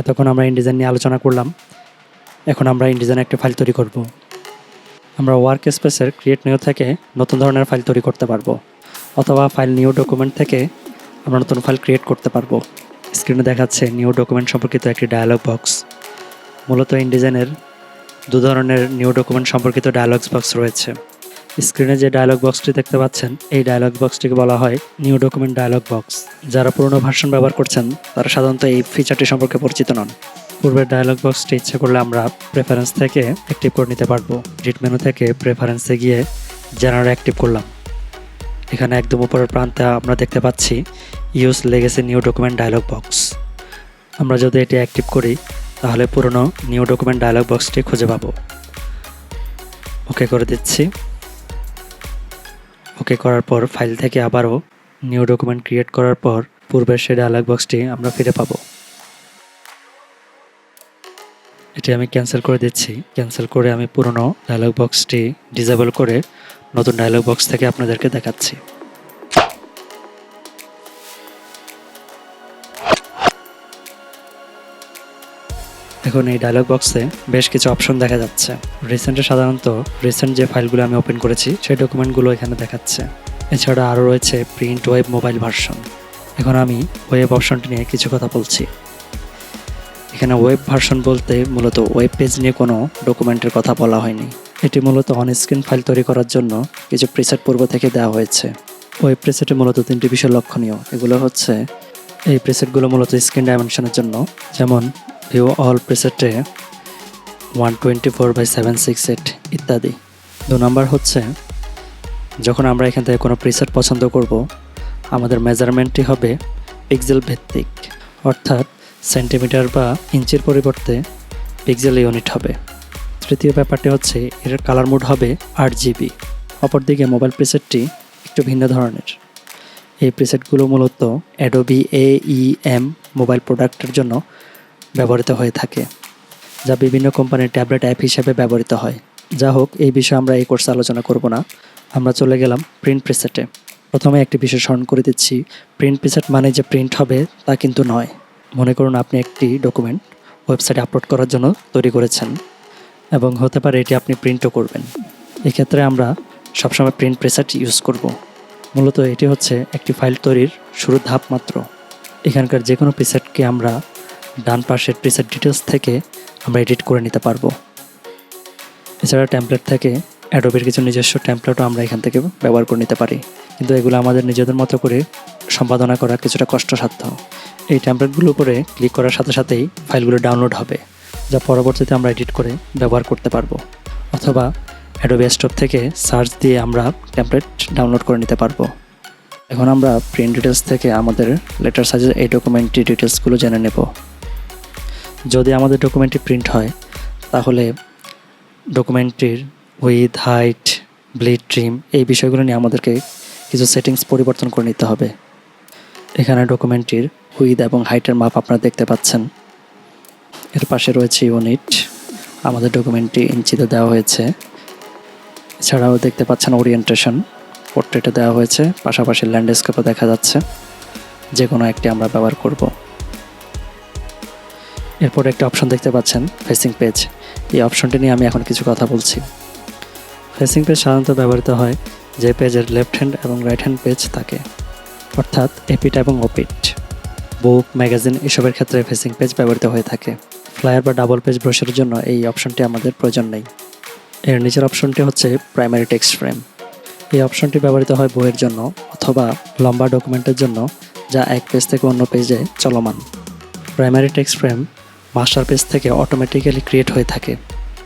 এতক্ষণ আমরা ইন্ডিজাইন নিয়ে আলোচনা করলাম। এখন আমরা ইন্ডিজাইন একটা ফাইল তৈরি করব। আমরা ওয়ার্ক স্পেসের ক্রিয়েট নিউ থেকে নতুন ধরনের ফাইল তৈরি করতে পারব। অথবা ফাইল নিউ ডকুমেন্ট থেকে আমরা নতুন ফাইল ক্রিয়েট করতে পারব। স্ক্রিনে দেখাচ্ছে নিউ ডকুমেন্ট সম্পর্কিত একটি ডায়ালগ বক্স মূলত ইনডিজাইনের দু ধরনের নিউ ডকুমেন্ট সম্পর্কিত ডায়ালগস বক্স রয়েছে। স্ক্রিনে যে ডায়ালগ বক্সটি দেখতে পাচ্ছেন, এই ডায়লগ বক্সটিকে বলা হয় নিউ ডকুমেন্ট ডায়লগ বক্স যারা পুরনো ভার্সন ব্যবহার করছেন, তারা সাধারণত এই ফিচারটি সম্পর্কে পরিচিত নন। পূর্বের ডায়ালগ বক্সটি ইচ্ছে করলে আমরা প্রেফারেন্স থেকে অ্যাক্টিভ করে নিতে পারব। ডিট মেনু থেকে প্রেফারেন্সে গিয়ে জেনারেল অ্যাক্টিভ করলাম। এখানে একদম উপরের প্রান্তে আমরা দেখতে পাচ্ছি ইউজ লেগেছে নিউ ডকুমেন্ট ডায়লগ বক্স আমরা যদি এটি অ্যাক্টিভ করি, তাহলে পুরনো নিউ ডকুমেন্ট ডায়ালগ বক্সটি খুঁজে পাবো। ওকে করে দিচ্ছি। ওকে করার পর ফাইল থেকে আবারও নিউ ডকুমেন্ট ক্রিয়েট করার পর পূর্বের সে ডায়ালগ বক্সটি আমরা ফিরে পাবো। এটি আমি ক্যান্সেল করে দিচ্ছি। ক্যান্সেল করে আমি পুরনো ডায়ালগ বক্সটি ডিজেবল করে নতুন ডায়ালগ বক্স থেকে আপনাদেরকে দেখাচ্ছি। এখন এই ডায়লগ বক্সে বেশ কিছু অপশন দেখা যাচ্ছে। রিসেন্টে সাধারণত রিসেন্ট যে ফাইলগুলো আমি ওপেন করেছি, সেই ডকুমেন্টগুলো এখানে দেখাচ্ছে। এছাড়া আরও রয়েছে প্রিন্ট ওয়েব মোবাইল ভার্সন এখন আমি ওয়েব অপশনটি নিয়ে কিছু কথা বলছি। এখানে ওয়েব ভার্সন বলতে মূলত ওয়েব পেজ নিয়ে কোনো ডকুমেন্টের কথা বলা হয়নি। এটি মূলত অন স্ক্রিন ফাইল তৈরি করার জন্য কিছু প্রিসেট পূর্ব থেকে দেওয়া হয়েছে। ওয়েব প্রিসেটে মূলত তিনটি বিষয় লক্ষণীয়। এগুলো হচ্ছে এই প্রিসেটগুলো মূলত স্ক্রিন ডাইমেনশনের জন্য। যেমন view all প্রেসেটে one twenty four by seven six eight ইত্যাদি। দু নম্বর হচ্ছে, যখন আমরা এখান থেকে কোনো প্রিসেট পছন্দ করব, আমাদের মেজারমেন্টটি হবে পিক্সেল ভিত্তিক, অর্থাৎ সেন্টিমিটার বা ইঞ্চির পরিবর্তে পিক্সেল ইউনিট হবে। তৃতীয় ব্যাপারটি হচ্ছে, এর কালার মোড হবে আট জিবি। অপরদিকে মোবাইল প্রিসেটটি একটু ভিন্ন ধরনের। এই প্রিসেটগুলো মূলত Adobe A E M mobile প্রোডাক্টের জন্য ব্যবহৃত হয়ে থাকে, যা বিভিন্ন কোম্পানির ট্যাবলেট অ্যাপ হিসেবে ব্যবহৃত হয়। যা হোক, এই বিষয়ে আমরা এই কোর্সে আলোচনা করব না। আমরা চলে গেলাম প্রিন্ট প্রিসেটে। প্রথমে একটি বিষয় স্মরণ করে দিচ্ছি। প্রিন্ট প্রিসেট মানে যে প্রিন্ট হবে, তা কিন্তু নয়। মনে করুন আপনি একটি ডকুমেন্ট ওয়েবসাইটে আপলোড করার জন্য তৈরি করেছেন এবং হতে পারে এটি আপনি প্রিন্টও করবেন। এক্ষেত্রে আমরা সবসময় প্রিন্ট প্রেসার ইউজ করব। মূলত এটি হচ্ছে একটি ফাইল তৈরির শুরুর ধাপ মাত্র। এখানকার যে কোনো প্রিসেটকে আমরা ডান পাশের প্রিসেট ডিটেলস থেকে আমরা এডিট করে নিতে পারব। এছাড়া ট্যাম্পলেট থেকে অ্যাডোবের কিছু নিজস্ব ট্যাম্পলেটও আমরা এখান থেকে ব্যবহার করে নিতে পারি। কিন্তু এগুলো আমাদের নিজেদের মতো করে সম্পাদনা করা কিছুটা কষ্টসাধ্য। এই ট্যাম্পলেটগুলোর উপরে ক্লিক করার সাথে সাথেই ফাইলগুলো ডাউনলোড হবে, যা পরবর্তীতে আমরা এডিট করে ব্যবহার করতে পারব। অথবা অ্যাডোবি স্টপ থেকে সার্চ দিয়ে আমরা টেমপ্লেট ডাউনলোড করে নিতে পারব। এখন আমরা প্রিন্ট ডিটেলস থেকে আমাদের লেটার সাইজের এই ডকুমেন্টটি ডিটেলসগুলো জেনে নেব। যদি আমাদের ডকুমেন্টটি প্রিন্ট হয়, তাহলে ডকুমেন্টটির উইথ হাইট ব্লিড ট্রিম এই বিষয়গুলো নিয়ে আমাদেরকে কিছু সেটিংস পরিবর্তন করে নিতে হবে। এখানে ডকুমেন্টটির উইথ এবং হাইটের মাপ আপনারা দেখতে পাচ্ছেন। এর পাশে রয়েছে ইউনিট আমাদের ডকুমেন্টটি ইঞ্চিতে দেওয়া হয়েছে। এছাড়াও দেখতে পাচ্ছেন ওরিয়েন্টেশন পোর্ট্রেটে দেওয়া হয়েছে। পাশাপাশি ল্যান্ডস্কেপও দেখা যাচ্ছে। যে কোনো একটি আমরা ব্যবহার করব। এরপর একটা অপশন দেখতে পাচ্ছেন ফেসিং পেজ এই অপশনটি নিয়ে আমি এখন কিছু কথা বলছি। ফেসিং পেজ সাধারণত ব্যবহৃত হয় যে পেজের লেফট হ্যান্ড এবং রাইট হ্যান্ড পেজ থাকে। অর্থাৎ এপিট এবং ওপিট বুক ম্যাগাজিন এসবের ক্ষেত্রে ফেসিং পেজ ব্যবহৃত হয়ে থাকে। ফ্লায়ার বা ডাবল পেজ ব্রোশের জন্য এই অপশনটি আমাদের প্রয়োজন নেই। এর নিচের অপশনটি হচ্ছে প্রাইমারি টেক্সট ফ্রেম এই অপশনটি ব্যবহৃত হয় বইয়ের জন্য অথবা লম্বা ডকুমেন্টের জন্য, যা এক পেজ থেকে অন্য পেজে চলমান। Primary text frame master page থেকে অটোমেটিক্যালি ক্রিয়েট হয়ে থাকে।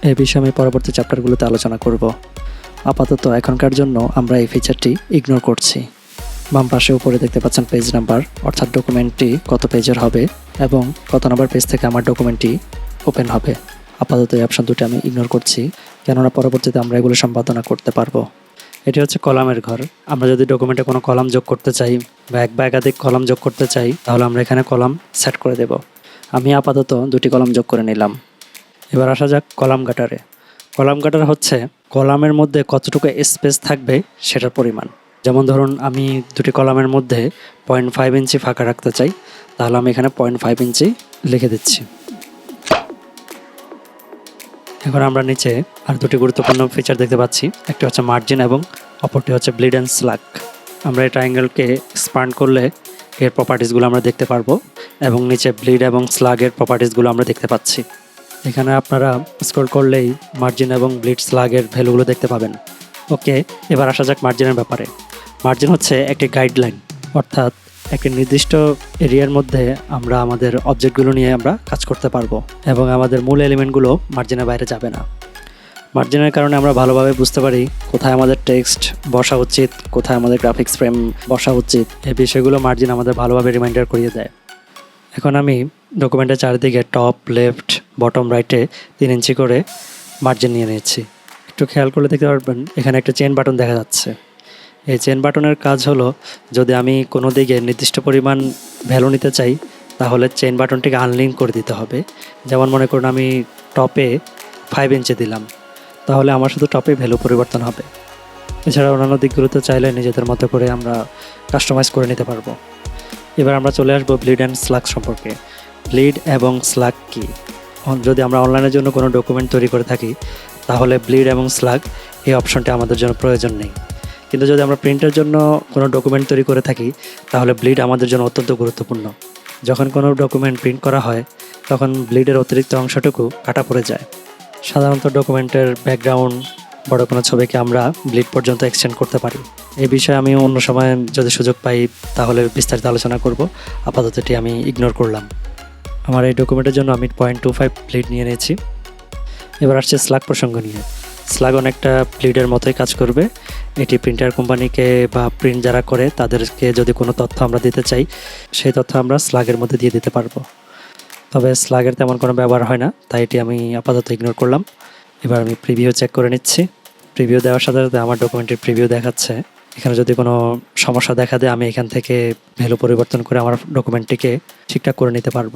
এই বিষয়ে আমি পরবর্তী চ্যাপ্টারগুলোতে আলোচনা করব। আপাতত এখনকার জন্য আমরা এই ফিচারটি ইগনোর করছি। বাম পাশে উপরে দেখতে পাচ্ছেন পেজ নাম্বার অর্থাৎ ডকুমেন্টটি কত পেজের হবে এবং কত নম্বর পেজ থেকে আমার ডকুমেন্টটি ওপেন হবে। আপাতত এই অপশন দুটি আমি ইগনোর করছি, কেননা পরবর্তীতে আমরা এগুলো সম্পাদনা করতে পারব। এটি হচ্ছে কলামের ঘর। আমরা যদি ডকুমেন্টে কোনো কলাম যোগ করতে চাই বা এক বা একাধিক কলাম যোগ করতে চাই, তাহলে আমরা এখানে কলাম সেট করে দেব। আমি আপাতত দুটি কলাম যোগ করে নিলাম। এবার আসা যাক কলাম কাটারে। কলাম কাটার হচ্ছে কলামের মধ্যে কতটুকু স্পেস থাকবে সেটার পরিমাণ। যেমন ধরুন, আমি দুটি কলামের মধ্যে পয়েন্ট ফাইভ ইঞ্চি ফাঁকা রাখতে চাই, তাহলে আমি এখানে পয়েন্ট ফাইভ ইঞ্চি লিখে দিচ্ছি। এখন আমরা নিচে আর দুটি গুরুত্বপূর্ণ ফিচার দেখতে পাচ্ছি, একটি হচ্ছে মার্জিন এবং অপরটি হচ্ছে ব্লিড অ্যান্ড স্লাক আমরা এই ট্রায়াঙ্গেলকে এক্সপান্ড করলে এর প্রপার্টিসগুলো আমরা দেখতে পারব। এবং নিচে ব্লিড এবং স্লাগের প্রপার্টিসগুলো আমরা দেখতে পাচ্ছি। এখানে আপনারা স্ক্রল করলেই মার্জিন এবং ব্লিড স্লাগের ভ্যালুগুলো দেখতে পাবেন। ওকে এবার আসা যাক মার্জিনের ব্যাপারে। মার্জিন হচ্ছে একটি গাইডলাইন অর্থাৎ একটি নির্দিষ্ট এরিয়ার মধ্যে আমরা আমাদের অবজেক্টগুলো নিয়ে আমরা কাজ করতে পারব এবং আমাদের মূল এলিমেন্টগুলো মার্জিনের বাইরে যাবে না। মার্জিনের কারণে আমরা ভালোভাবে বুঝতে পারি কোথায় আমাদের টেক্সট বসা উচিত, কোথায় আমাদের গ্রাফিক্স ফ্রেম বসা উচিত। এই বিষয়গুলো মার্জিন আমাদের ভালোভাবে রিমাইন্ডার করিয়ে দেয়। এখন আমি ডকুমেন্টের চারিদিকে টপ লেফট বটম রাইটে তিন ইঞ্চি করে মার্জিন নিয়ে নিয়েছি। একটু খেয়াল করলে দেখতে পারবেন, এখানে একটা চেন বাটন দেখা যাচ্ছে। এই চেন বাটনের কাজ হলো, যদি আমি কোনো দিকে নির্দিষ্ট পরিমাণ ভ্যালু নিতে চাই, তাহলে চেন বাটনটিকে আনলিঙ্ক করে দিতে হবে। যেমন মনে করুন, আমি টপে ফাইভ ইঞ্চি দিলাম, তাহলে আমার শুধু টপে ভ্যালু পরিবর্তন হবে। এছাড়া অন্যান্য দিকগুলোতে চাইলে নিজেদের মতো করে আমরা কাস্টমাইজ করে নিতে পারব। এবার আমরা চলে আসব ব্লিড অ্যান্ড স্লাগ সম্পর্কে। ব্লিড এবং স্লাগ কি? যদি আমরা অনলাইনের জন্য কোনো ডকুমেন্ট তৈরি করে থাকি, তাহলে ব্লিড এবং স্লাগ এই অপশনটি আমাদের জন্য প্রয়োজন নেই। কিন্তু যদি আমরা প্রিন্টের জন্য কোনো ডকুমেন্ট তৈরি করে থাকি, তাহলে ব্লিড আমাদের জন্য অত্যন্ত গুরুত্বপূর্ণ। যখন কোনো ডকুমেন্ট প্রিন্ট করা হয়, তখন ব্লিডের অতিরিক্ত অংশটুকু কাটা পড়ে যায়। সাধারণত ডকুমেন্টের ব্যাকগ্রাউন্ড বড় কোনো ছবিকে আমরা ব্লিড পর্যন্ত এক্সটেন্ড করতে পারি। এই বিষয়ে আমি অন্য সময় যদি সুযোগ পাই তাহলে বিস্তারিত আলোচনা করব। আপাতত এটি আমি ইগনোর করলাম। আমার এই ডকুমেন্টের জন্য আমি পয়েন্ট টু ফাইভ ব্লিড নিয়ে নিয়েছি। এবার আসছে স্লাগ প্রসঙ্গ নিয়ে। স্লাগ অনেকটা ব্লিডের মতোই কাজ করবে। এটি প্রিন্টার কোম্পানিকে বা প্রিন্ট যারা করে তাদেরকে যদি কোনো তথ্য আমরা দিতে চাই, সেই তথ্য আমরা স্লাগের মধ্যে দিয়ে দিতে পারব। তবে স্লাগের তেমন কোনো ব্যবহার হয় না, তাই এটি আমি আপাতত ইগনোর করলাম। এবার আমি প্রিভিউ চেক করে নিচ্ছি। প্রিভিউ দেওয়ার সাথে সাথে আমার ডকুমেন্টের প্রিভিউ দেখাচ্ছে। এখানে যদি কোনো সমস্যা দেখা দেয়, আমি এখান থেকে ভ্যালু পরিবর্তন করে আমার ডকুমেন্টটিকে ঠিকঠাক করে নিতে পারব।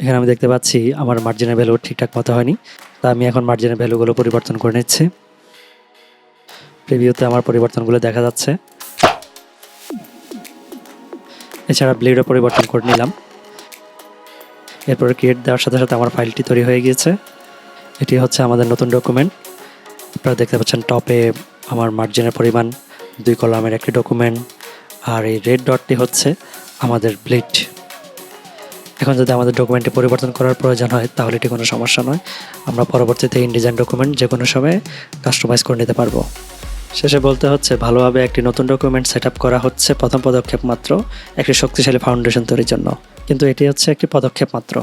এখানে আমি দেখতে পাচ্ছি আমার মার্জিনের ভ্যালু ঠিকঠাক মতো হয়নি। তা আমি এখন মার্জিনের ভ্যালুগুলো পরিবর্তন করে নিচ্ছি। প্রিভিউতে আমার পরিবর্তনগুলো দেখা যাচ্ছে। এছাড়া ব্লেডও পরিবর্তন করে নিলাম। এরপরে ক্রিয়েট দেওয়ার সাথে সাথে আমার ফাইলটি তৈরি হয়ে গিয়েছে। এটি হচ্ছে আমাদের নতুন ডকুমেন্ট আপনারা দেখতে পাচ্ছেন টপে আমার মার্জিনের পরিমাণ, দুই কলামের একটি ডকুমেন্ট আর এই রেড ডটটি হচ্ছে আমাদের ব্লিড এখন যদি আমাদের ডকুমেন্টে পরিবর্তন করার প্রয়োজন হয়, তাহলে এটি কোনো সমস্যা নয়। আমরা পরবর্তীতে ইনডিজাইন ডকুমেন্ট যে কোনো সময় কাস্টমাইজ করে নিতে পারব। শেষে বলতে হচ্ছে, ভালোভাবে একটি নতুন ডকুমেন্ট সেট করা হচ্ছে প্রথম পদক্ষেপ মাত্র, একটি শক্তিশালী ফাউন্ডেশন তৈরির জন্য। কিন্তু এটি হচ্ছে একটি পদক্ষেপ মাত্র।